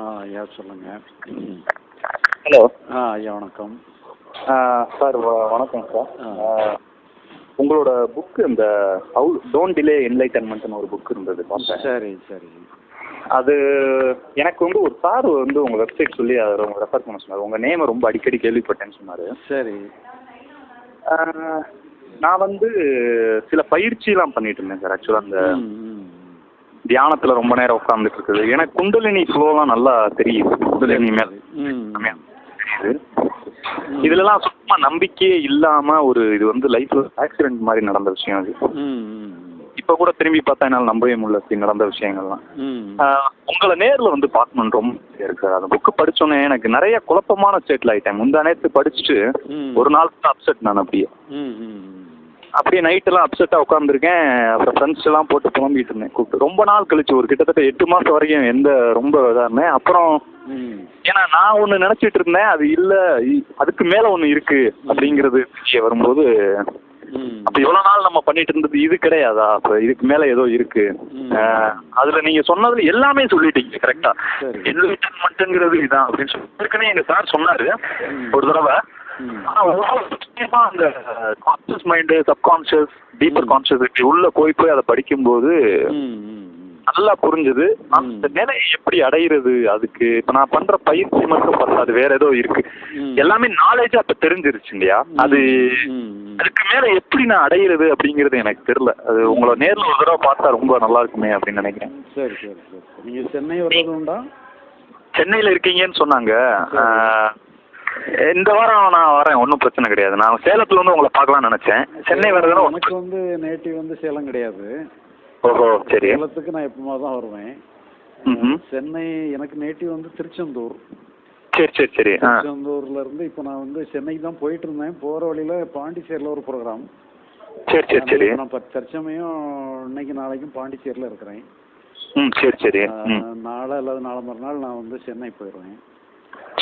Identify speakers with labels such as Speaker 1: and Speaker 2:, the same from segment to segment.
Speaker 1: ஆ ஐயா சொல்லுங்க.
Speaker 2: ஹலோ.
Speaker 1: ஆ ஐயா வணக்கம்.
Speaker 2: சார் வணக்கம் சார். உங்களோட புக்கு இந்த ஹவு டோன்ட் டிலே என்லைட்டன்மெண்ட்னு ஒரு புக் இருந்தது பார்த்தேன்.
Speaker 1: சரி சரி.
Speaker 2: அது எனக்கு வந்து ஒரு சார் வந்து உங்கள் வெப்சைட் சொல்லி அதை உங்க ரெஃபர் பண்ண சொன்னார். உங்கள் நேமை ரொம்ப அடிக்கடி கேள்விப்பட்டேன்னு சொன்னார்.
Speaker 1: சரி.
Speaker 2: நான் வந்து சில பயிற்சியெலாம் பண்ணிட்டு இருந்தேன் சார். ஆக்சுவலாக அந்த. தியானத்தில் ரொம்ப நேரம் உட்காந்துட்டு இருக்குது. எனக்கு குண்டலினி ஃப்ளோலாம் நல்லா தெரியுது. குண்டலினி மேலே. தெரியுது. இதுலலாம் சும்மா நம்பிக்கையே இல்லாம ஒரு இது வந்து லைஃப்ல ஆக்சிடென்ட் மாதிரி நடந்த விஷயம் அது. இப்ப கூட திரும்பி பார்த்தா என்னால் நம்பவே முடியல நடந்த விஷயங்கள்லாம். உங்களை நேர்ல வந்து பார்க்கணும்னு ரொம்ப இருக்கு. சார் அந்த புக்கு படிச்சோன்னே எனக்கு நிறைய குழப்பமான ஸ்டேட்ல ஆயிட்டேன். முந்தா நேரத்து படிச்சுட்டு. ஒரு நாள் அப்செட் நான் அப்படியே. அப்படியே நைட்டெல்லாம் அப்செட்டாக உட்காந்துருக்கேன் அப்புறம் ஃப்ரெண்ட்ஸ் எல்லாம் போட்டு புலம்பிட்டு இருந்தேன் கூப்பிட்டு. ரொம்ப நாள் கழிச்சு ஒரு கிட்டத்தட்ட எட்டு மாசம் வரைக்கும் எந்த ரொம்ப இதாக இருந்தேன். அப்புறம். ஏன்னா நான் ஒன்று நினச்சிட்டு இருந்தேன் அது இல்லை அதுக்கு மேலே ஒன்று இருக்கு அப்படிங்கிறது தெரிய வரும்போது. அப்போ இவ்வளோ நாள் நம்ம பண்ணிட்டு இருந்தது இது கிடையாதா? அப்போ இதுக்கு மேலே ஏதோ இருக்கு. அதுல நீங்க சொன்னதுல எல்லாமே சொல்லிட்டீங்க கரெக்டா
Speaker 1: சரி.
Speaker 2: என்லைட்டன்மெண்ட்ங்கிறது இதான் அப்படின்னு சொல்லி. ஏற்கனவே எங்க சார் சொன்னாரு. ஒரு தடவை
Speaker 1: ம்.
Speaker 2: ஆனா ஒவ்வொரு விஷயமா அந்த conscious mind subconscious deeper conscious இப்படி உள்ள போய் போய் அதை படிக்கும்போது. நல்லா புரிஞ்சுது. அந்த நிலையை எப்படி அடையிறது அதுக்கு? இப்ப நான் பண்ற பயிற்சி மட்டும் பார்த்தா அது வேற ஏதோ இருக்கு. எல்லாமே நாலேஜ் அப்ப தெரிஞ்சிருச்சு இல்லையா? அது. அதுக்கு மேல எப்படி நான் அடையிறது அப்படிங்கிறது எனக்கு தெரியல. அது உங்களை நேர்ல ஒரு தடவை பார்த்தா ரொம்ப நல்லா இருக்குமே அப்படின்னு நினைக்கிறேன்.
Speaker 1: சரி சரி சரி. நீங்க சென்னை வர்றது உண்டா
Speaker 2: சென்னையில இருக்கீங்கன்னு சொன்னாங்க. இந்த வாரம் நான் வரேன் ஒன்றும் பிரச்சனை கிடையாது. நான் சேலத்துல வந்து உங்களை பார்க்கலாம்னு நினைச்சேன். சென்னை வரதுன்னா
Speaker 1: எனக்கு வந்து நேட்டிவ் வந்து சேலம் கிடையாது.
Speaker 2: ஓஹோ சரி.
Speaker 1: சேலத்துக்கு நான் எப்பவுமா தான் வருவேன். சென்னை எனக்கு நேட்டிவ் வந்து திருச்செந்தூர்.
Speaker 2: சரி சரி சரி.
Speaker 1: திருச்செந்தூர்ல இருந்து இப்போ நான் வந்து சென்னைக்கு தான் போயிட்டு இருந்தேன். போற வழியில பாண்டிச்சேரியில் ஒரு ப்ரோக்ராம்.
Speaker 2: சரி சரி சரி.
Speaker 1: நான் இப்போ தற்சமயம் இன்னைக்கு நாளைக்கும் பாண்டிச்சேரியில் இருக்கிறேன்.
Speaker 2: ம் சரி சரி.
Speaker 1: நாளை அல்லது நாளை மறுநாள் நான் வந்து சென்னை போயிடுவேன்.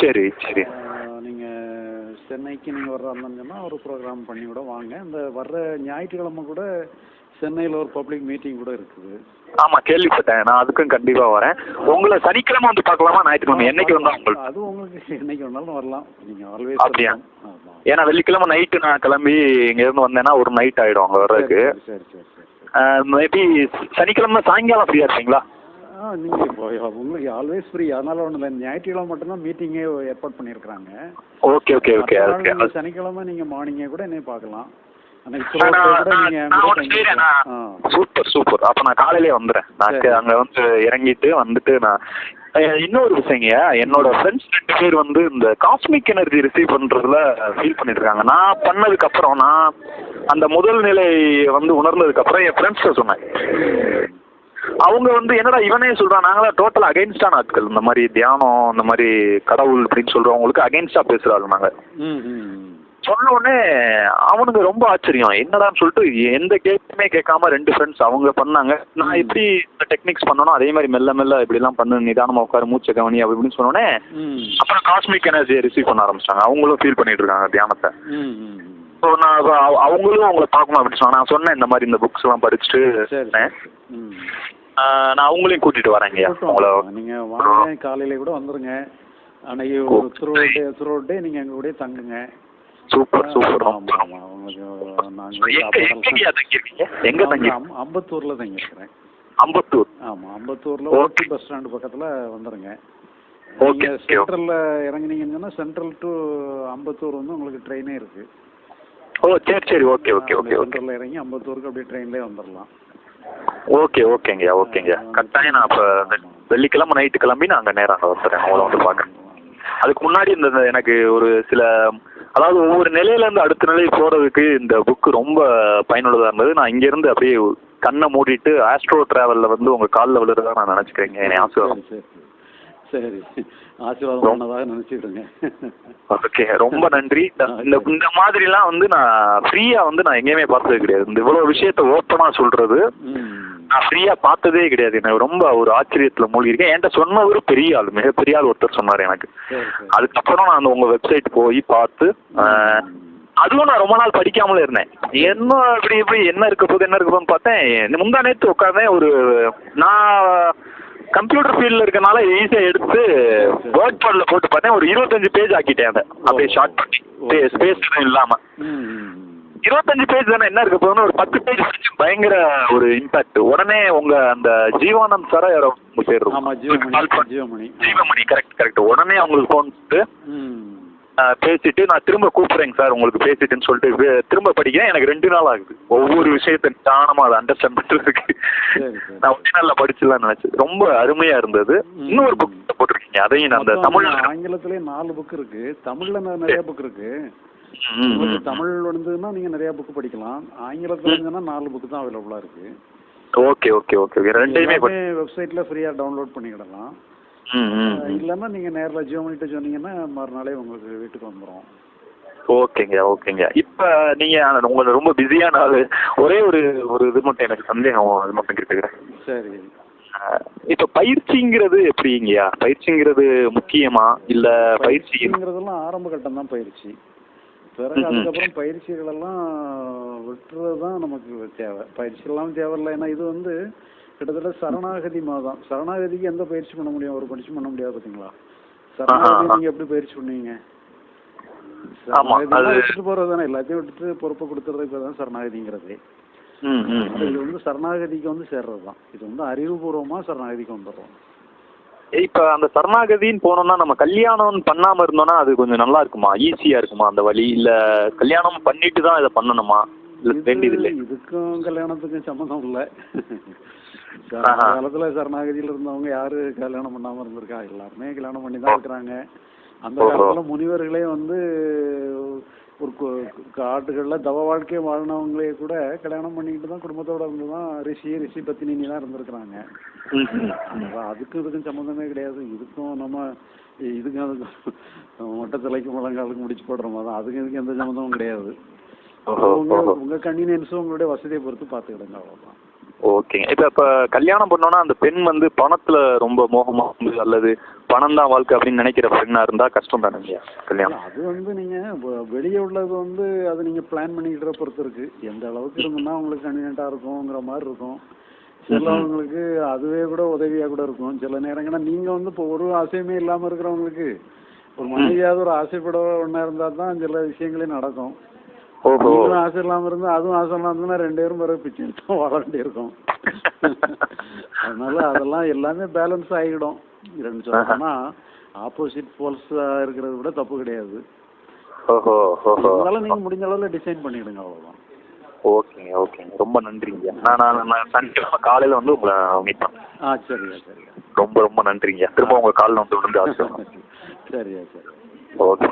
Speaker 2: சரி சரி.
Speaker 1: சென்னைக்கு நீங்க வர்றாருன்னா ஒரு ப்ரோக்ராம் பண்ணி கூட வாங்க. இந்த வர்ற ஞாயிற்றுக்கிழமை கூட சென்னையில் ஒரு பப்ளிக் மீட்டிங் கூட இருக்குது.
Speaker 2: ஆமா கேள்விப்பட்டேன். நான் அதுக்கும் கண்டிப்பா வரேன். உங்களை சனிக்கிழமை வந்து பார்க்கலாமா? ஞாயிற்றுக்கிழமை. என்னைக்கு வந்தா உங்களுக்கு.
Speaker 1: அது உங்களுக்கு என்னைக்கு வேணாலும் வரலாம். நீங்க ஆல்வேஸ்
Speaker 2: அப்படியா? ஏன்னா வெள்ளிக்கிழமை நைட்டு நான் கிளம்பி இங்க இருந்து வந்தேன்னா ஒரு நைட் ஆயிடும் அங்க வர்றதுக்கு.
Speaker 1: சரி சரி சரி
Speaker 2: மேபி சனிக்கிழமை சாயங்காலம் ஃப்ரீயா இருப்பீங்களா?
Speaker 1: ஆ நீங்கள் இப்போ உங்களுக்கு ஆல்வேஸ் ஃப்ரீ அதனால ஒன்றும் இல்லை ஞாயிற்றுக்கிழமை மட்டும்தான் மீட்டிங்கே ஏற்பாடு பண்ணியிருக்கிறாங்க.
Speaker 2: ஓகே ஓகே ஓகே ஓகே
Speaker 1: நீங்க சனிக்கிழமை நீங்கள் மார்னிங்கே கூட என்னைய பார்க்கலாம்.
Speaker 2: சூப்பர் சூப்பர் அப்போ நான் காலையிலே வந்துடுறேன். நான். அங்கே வந்து இறங்கிட்டு வந்துட்டு நான் இன்னொரு விஷயங்க என்னோட ஃப்ரெண்ட்ஸ் ரெண்டு பேர் வந்து இந்த காஸ்மிக் எனர்ஜி ரிசீவ் பண்ணுறதுல ஃபீல் பண்ணிட்டு இருக்காங்க நான் பண்ணதுக்கு அப்புறம் நான் அந்த முதல் நிலை வந்து உணர்ந்ததுக்கு அப்புறம் என் ஃப்ரெண்ட்ஸ்ட சொன்னேன். அவங்க வந்து என்னடா இவனே சொல்றான்? நாங்களாம் டோட்டல் அகைன்ஸ்டான ஆட்கள். இந்த மாதிரி தியானம் இந்த மாதிரி கடவுள் அப்படின்னு சொல்றவங்களுக்கு அகைன்ஸ்டா பேசுறாங்க நாங்க. சொன்ன உடனே அவனுக்கு ரொம்ப ஆச்சரியம். என்னடான்னு சொல்லிட்டு எந்த கேட்டுமே கேட்காம ரெண்டு ஃப்ரெண்ட்ஸ் அவங்க பண்ணாங்க. நான் எப்படி இந்த டெக்னிக்ஸ் பண்ணனோ அதே மாதிரி மெல்ல மெல்ல இப்படிலாம் பண்ணு நிதானமா உட்காரு மூச்சை கவனி அப்படி இப்படின்னு சொன்ன உடனே
Speaker 1: ம்.
Speaker 2: அப்புறம் காஸ்மிக் எனர்ஜியை ரிசீவ் பண்ண ஆரம்பிச்சிட்டாங்க. அவங்களும் ஃபீல் பண்ணிட்டு இருக்காங்க தியானத்தை. ஸோ நான் அவ- அவ- அவங்களும் அவங்கள பார்க்கணும் அப்படின்னு சொன்னாங்க நான் சொன்னேன் இந்த மாதிரி இந்த புக்ஸ் எல்லாம் படிச்சுட்டு நான் அவங்களையும் கூட்டிட்டு வரேங்க உங்களை.
Speaker 1: நீங்க வாங்க காலையில கூட வந்துருங்க. அன்னைக்கு ஒரு த்ரூ டே த்ரூ டே நீங்க எங்க கூட தங்குங்க.
Speaker 2: Super super.
Speaker 1: நாங்க அம்பத்தூர்ல தங்கி இருக்கிறேன்
Speaker 2: அம்பத்தூர்.
Speaker 1: ஆமா அம்பத்தூர்ல. ஓகே. பஸ் ஸ்டாண்ட் பக்கத்துல வந்துருங்க. நீங்க
Speaker 2: okay.
Speaker 1: சென்ட்ரல்ல இறங்குனீங்கன்னா சென்ட்ரல் டு அம்பத்தூர் வந்து உங்களுக்கு ட்ரெயினே இருக்கு.
Speaker 2: ஓ சரி சரி. Okay okay okay okay.
Speaker 1: சென்ட்ரல்ல இறங்கி அம்பத்தூருக்கு அப்படியே ட்ரெயின்லயே வந்துடலாம்
Speaker 2: ஓகே ஓகேங்கய்யா ஓகேங்க. கட்டாயம் நான் இப்போ வெள்ளிக்கிழமை நைட்டு கிளம்பி நான் அங்கே நேரம் அங்கே வந்துடுறேன். உங்களை வந்து பார்க்குறேன். அதுக்கு முன்னாடி இந்த எனக்கு ஒரு சில அதாவது ஒவ்வொரு நிலையிலேருந்து அடுத்த நிலை போகிறதுக்கு இந்த புக்கு ரொம்ப பயனுள்ளதாக இருந்தது. நான் இங்கேருந்து அப்படியே கண்ணை மூடிட்டு ஆஸ்ட்ரோ ட்ராவலில் வந்து உங்கள் காலில் விழுறதா நான் நினச்சிக்கிறேங்க. என்னை ஆசீர்வாதம்.
Speaker 1: சரி சரி. சரி. ஆசீர்வாதம் பண்ணதாக நினைச்சிடுங்க
Speaker 2: ஓகே ரொம்ப நன்றி. இந்த- இந்த மாதிரிலாம் வந்து நான் ஃப்ரீயாக வந்து நான் எங்கேயுமே பார்த்தது கிடையாது. இந்த இவ்வளோ விஷயத்த ஓப்பனாக சொல்கிறது நான் ஃப்ரீயா பார்த்ததே கிடையாது. எனக்கு ரொம்ப ஒரு ஆச்சரியத்துல மூழ்கி இருக்கேன் என்கிட்ட சொன்னவர் பெரிய ஆள் மிகப்பெரிய ஆள் ஒருத்தர் சொன்னார் எனக்கு. அதுக்கப்புறம் நான் அந்த உங்க வெப்சைட் போய் பார்த்து அதுவும் நான் ரொம்ப நாள் படிக்காமலே இருந்தேன். என்ன இப்படி இப்படி என்ன இருக்க போகுது என்ன இருக்க போகுதுன்னு பார்த்தேன். முந்தா நேற்று உட்காந்தேன் ஒரு நான் கம்ப்யூட்டர் ஃபீல்டில் இருக்கனால ஈஸியாக எடுத்து வேர்ட் பாடில் போட்டு பார்த்தேன். ஒரு இருபத்தஞ்சு பேஜ் ஆக்கிட்டேன் அதை. அப்படியே ஷார்ட் பண்ணி. ஸ்பேஸ் எதுவும் இல்லாமல். இருபத்தஞ்சு பேஜ் தானே? என்ன இருக்க? போகுதுன்னு ஒரு பத்து பேஜ் படிச்சு பயங்கர ஒரு இம்பாக்ட் உடனே உங்க அந்த ஜீவானந்த் சாரா யாரோ உங்க பேர்.
Speaker 1: ஆமா ஜீவமணி. ஜீவமணி.
Speaker 2: ஜீவமணி கரெக்ட் கரெக்ட் உடனே அவங்களுக்கு ஃபோன் ஆஹ், பேசிட்டு நான் திரும்ப கூப்பிடுறேங்க சார் உங்களுக்கு பேசிட்டுன்னு சொல்லிட்டு திரும்ப படிக்கிறேன். எனக்கு ரெண்டு நாள் ஆகுது. ஒவ்வொரு விஷயத்த நிதானமா அதை அண்டர்ஸ்டாண்ட் பண்றதுக்கு. நான் ஒரே நாள்ல படிச்சிடலாம்னு நினைச்சேன். ரொம்ப அருமையா இருந்தது. இன்னொரு புக் போட்டிருக்கீங்க. அதையும் நான் அந்த தமிழ்
Speaker 1: ஆங்கிலத்திலே நாலு புக் இருக்கு. தமிழ்ல நிறைய புக் இருக்கு. உங்களுக்கு. தமிழ் வந்ததுன்னா நீங்க நிறைய புக் படிக்கலாம். ஆங்கிலத்துல இருந்ததுன்னா நாலு புக் தான் அவைலபிளா இருக்கு.
Speaker 2: ஓகே ஓகே ஓகே ரெண்டையுமே
Speaker 1: வெப்சைட்ல ஃப்ரீயா டவுன்லோட் பண்ணிக்கிடலாம். இல்லைன்னா நீங்க நேர்ல ஜியோமணிட்ட சொன்னீங்கன்னா மறுநாளே உங்களுக்கு வீட்டுக்கு வந்துரும்.
Speaker 2: ஓகேங்க ஓகேங்க. இப்போ நீங்கள் உங்களை ரொம்ப பிஸியான ஆள் ஒரே ஒரு ஒரு இது மட்டும் எனக்கு சந்தேகம் அது மட்டும் கேட்டுக்கிறேன்.
Speaker 1: சரி.
Speaker 2: இப்போ பயிற்சிங்கிறது எப்படிங்கய்யா? பயிற்சிங்கிறது முக்கியமா? இல்லை பயிற்சி
Speaker 1: பயிற்சிங்கிறதெல்லாம் ஆரம்ப கட்டம் தான் பயிற்சி. பிறகு. அதுக்கப்புறம் பயிற்சிகள் எல்லாம் விட்டுறது தான் நமக்கு தேவை. பயிற்சி எல்லாம் தேவையில்லை. ஏன்னா இது வந்து கிட்டத்தட்ட சரணாகதி மாதம். சரணாகதிக்கு எந்த பயிற்சி பண்ண முடியும்? ஒரு பயிற்சி பண்ண முடியாது பார்த்தீங்களா சரணாகதி. நீங்க எப்படி பயிற்சி பண்ணுவீங்க? விட்டுட்டு போறது தானே எல்லாத்தையும் விட்டுட்டு பொறுப்பை கொடுத்துறது இப்பதான் சரணாகதிங்கிறது. இது வந்து சரணாகதிக்கு வந்து சேர்றது தான் இது வந்து அறிவுபூர்வமா சரணாகதிக்கு வந்துடுறோம்.
Speaker 2: இப்போ அந்த சரணாகதின்னு போனோம்னா நம்ம கல்யாணம் பண்ணாமல் இருந்தோம்னா அது கொஞ்சம் நல்லா இருக்குமா? ஈஸியாக இருக்குமா அந்த வழி? இல்லை கல்யாணம் பண்ணிட்டு தான் இதை பண்ணணுமா? இல்லை வேண்டியது இல்லை
Speaker 1: இது- இதுக்கும் கல்யாணத்துக்கும் சம்மந்தம் இல்லை. காலத்துல சரணாகதியில இருந்தவங்க யாரு கல்யாணம் பண்ணாம இருந்திருக்கா? எல்லாருமே கல்யாணம் பண்ணி தான் இருக்கிறாங்க. அந்த. காலத்துல முனிவர்களே வந்து ஒரு காட்டுகள்ல தவ வாழ்க்கையை வாழ்னவங்களே கூட கல்யாணம் பண்ணிக்கிட்டு தான் குடும்பத்தோட இருந்து தான் ரிஷி ரிஷி பத்தினி தான் இருந்திருக்கிறாங்க. அதுக்கும் இதுக்கும் சம்மந்தமே கிடையாது. இதுக்கும் நம்ம இதுக்கும் அதுக்கும் மொட்டை தலைக்கு முழங்காலுக்கு முடிச்சு போடுற மாதிரி தான். அதுக்கும் இதுக்கும் எந்த சம்மந்தமும் கிடையாது. உங்க உங்க கன்வீனியன்ஸும் உங்களுடைய வசதியை பொறுத்து பார்த்துக்கிடுங்க அவ்வளவுதான்.
Speaker 2: ஓகேங்க. இப்போ இப்போ கல்யாணம் பண்ணோன்னா அந்த பெண் வந்து பணத்தில் ரொம்ப மோகமாக இருந்து அல்லது பணம் தான் வாழ்க்கை அப்படின்னு நினைக்கிற பெண்ணாக இருந்தால் கஷ்டம் தானேங்கய்யா கல்யாணம்.
Speaker 1: அது வந்து நீங்க வெளியே உள்ளது வந்து அது நீங்க பிளான் பண்ணிக்கிற பொறுத்து இருக்கு. எந்த அளவுக்கு இருந்ததுன்னா உங்களுக்கு கன்வீனியன்ட்டா இருக்குங்கிற மாதிரி இருக்கும். சிலவங்களுக்கு அதுவே கூட உதவியா கூட இருக்கும். சில நேரங்கள்னா நீங்க வந்து இப்போ ஒரு ஆசையுமே இல்லாம இருக்கிறவங்களுக்கு ஒரு மனைவியாவது ஒரு ஆசைப்பட ஒண்ணா இருந்தா தான் சில விஷயங்களே நடக்கும். நீங்களும் ஆசை இல்லாம இருந்தா அதுவும் ஆசை இல்லாம இருந்தா ரெண்டு பேரும் பிறகு பிச்சை எடுத்து வாழ வேண்டியிருக்கும். அதனால அதெல்லாம் எல்லாமே பேலன்ஸ் ஆகிடும். ரெண்டு சொல்லணும்னா ஆப்போசிட் போல்ஸா இருக்கிறது கூட தப்பு கிடையாது. இருந்தாலும் நீங்க முடிஞ்ச அளவுல டிசைன் பண்ணிடுங்க அவ்வளவுதான்.
Speaker 2: ஓகேங்க ஓகேங்க. ரொம்ப நன்றிங்க. நான் நான் நான் சனிக்கிழமை காலையில் வந்து உங்களை மீட் பண்ணேன்
Speaker 1: ஆ சரியா சரியா
Speaker 2: ரொம்ப ரொம்ப நன்றிங்க. திரும்ப உங்கள் காலில் வந்து விழுந்து ஆசை
Speaker 1: சரியா சரியா
Speaker 2: ஓகே